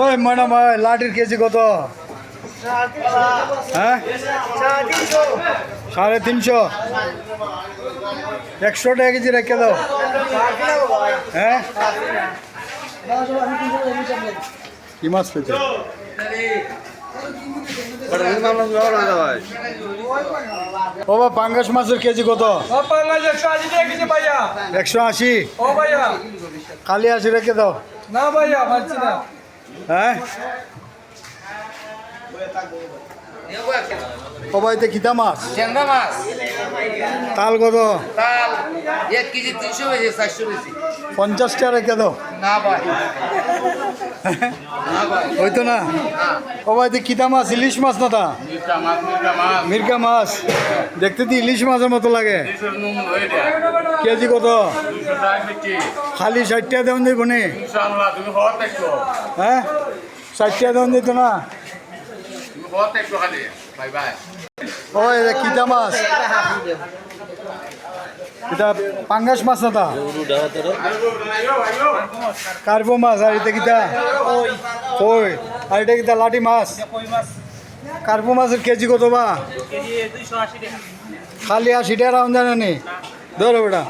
ওই ম্যাডাম ওই লাঠির কেজি কত হ্যাঁ সাড়ে তিনশো একশো টাকা কেজি রেখে দাও হ্যাঁ কি মাছ পেয়েছে ও বা পাঙ্গাস মাছের কেজি কত? একশো আশি? খালি আশি রেখে দাও। না ভাইয়া পাচ্ছি না। হ্যাঁ? ও ভাইতে কিতা মাছ? মাছ। তাল কত? তাল। এক কেজি তিনশো বেশি চারশো বেশি পঞ্চাশটা রেখে দাও। না ভাই। না ভাই। হইতো না? ও ভাইতে কিতা মাছ? ইলিশ মাছ না তা? মির্কা মাছ দেখতে তো ইলিশ মাছের মতো লাগে। কেজি কত? টাকা খালি ষাটটা দেওয়ান দিব নি? ইনশাআল্লাহ তুমি হওয়ার দেখছ হ্যাঁ? ষাটটা দেওয়ান দিত না? ও এটা কিতা মাছ এটা পাঙ্গাস মাছ না তা কার্পো মাছ, আর এটা কিতা ওই আর এটা কিতা লাঠি মাছ? কার্পো মাছের কেজি কত বা? খালি আশি টাকা রাউন্ড জানে নি। ধরো বেটা।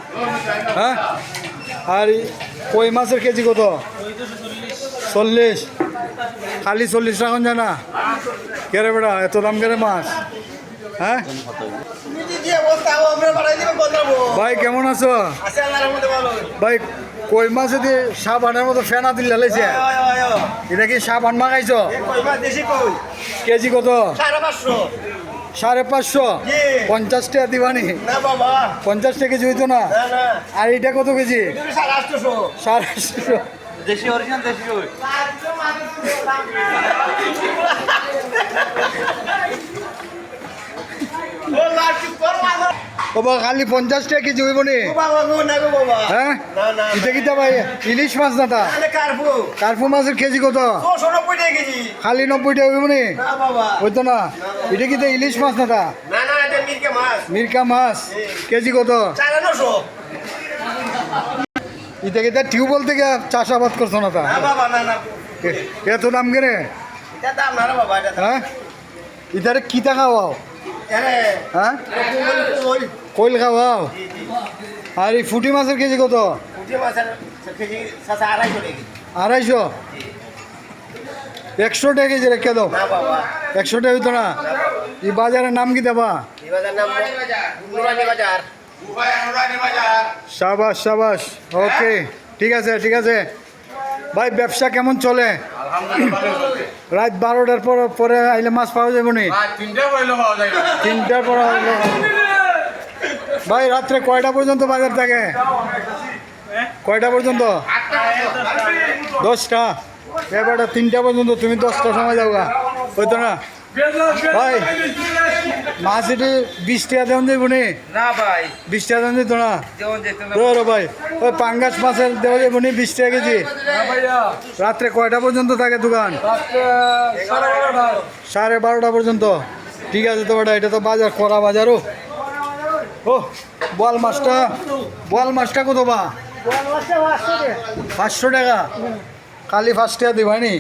হ্যাঁ? আর কই মাছের কেজি কত? চল্লিশ। খালি চল্লিশ টাকা জানা। কেরে বেটা, এত দাম কেরে মাছ? হ্যাঁ? ভাই, কেমন আছো? ভাই, কই মাছ যদি সাবানের মতো ফেনা দিল লেগেছে? এটা কি সাবান মাখাইছো? কেজি কত? সাড়ে পাঁচশো। পঞ্চাশ টাকা দিবানি? পঞ্চাশ টাকা কেজি হইতো না? আর এটা কত কেজি? সাড়ে আটশো। দেশি অরিজিনাল দেশি বাবা খালি পঞ্চাশ টাকা কেজি হইব নি। হ্যাঁ? এটা কিতা ভাই? ইলিশ মাছ না তা? কার্পু। মাছের কেজি কত? খালি নব্বই টাকা হইব নি? হইতো না। এটা কিতা ইলিশ মাছ না তা? মির্কা মাছ। কেজি কত? এটা কিতা টিউবওয়েল থেকে চাষাবাদ করছ না তা? এত দাম কেনে? হ্যাঁ? ইধারে কিতা খাওয়াও? হ্যাঁ? কইল খাওয়াও আর এই ফুটি মাছের কেজি কত? আড়াইশো একশো টাকা কেজি রেখে দাও। একশো টাকা হইতো না? এই বাজারের নাম কি দেবা? সাবাস সাবাস। ওকে ঠিক আছে ঠিক আছে। ভাই ব্যবসা কেমন চলে? রাত বারোটার পর পরে আইলে মাছ পাওয়া যাবে নি? তিনটার পর ভাই রাত্রে কয়টা পর্যন্ত বাজার থাকে? কয়টা পর্যন্ত? দশটা। এবারটা তিনটা পর্যন্ত তুমি দশটার সময় যাওগা। তো না? ভাই মাছ এটি বিশ টাকা দেওয়া যাইব নি? না ভাই। বিশ টাকা দেওয়া যেত না। ধরো ভাই ওই পাঙ্গাস মাছের দেওয়া যাইব নি বিশ টাকা কেজি রাত্রে কয়টা পর্যন্ত থাকে দোকান? সাড়ে বারোটা সাড়ে বারোটা পর্যন্ত? ঠিক আছে তো বেটা এটা তো বাজার করা বাজারও ও। বোয়াল মাছটা বোয়াল মাছটা কত বা? পাঁচশো টাকা। কালি পাঁচ টাকা দিবানি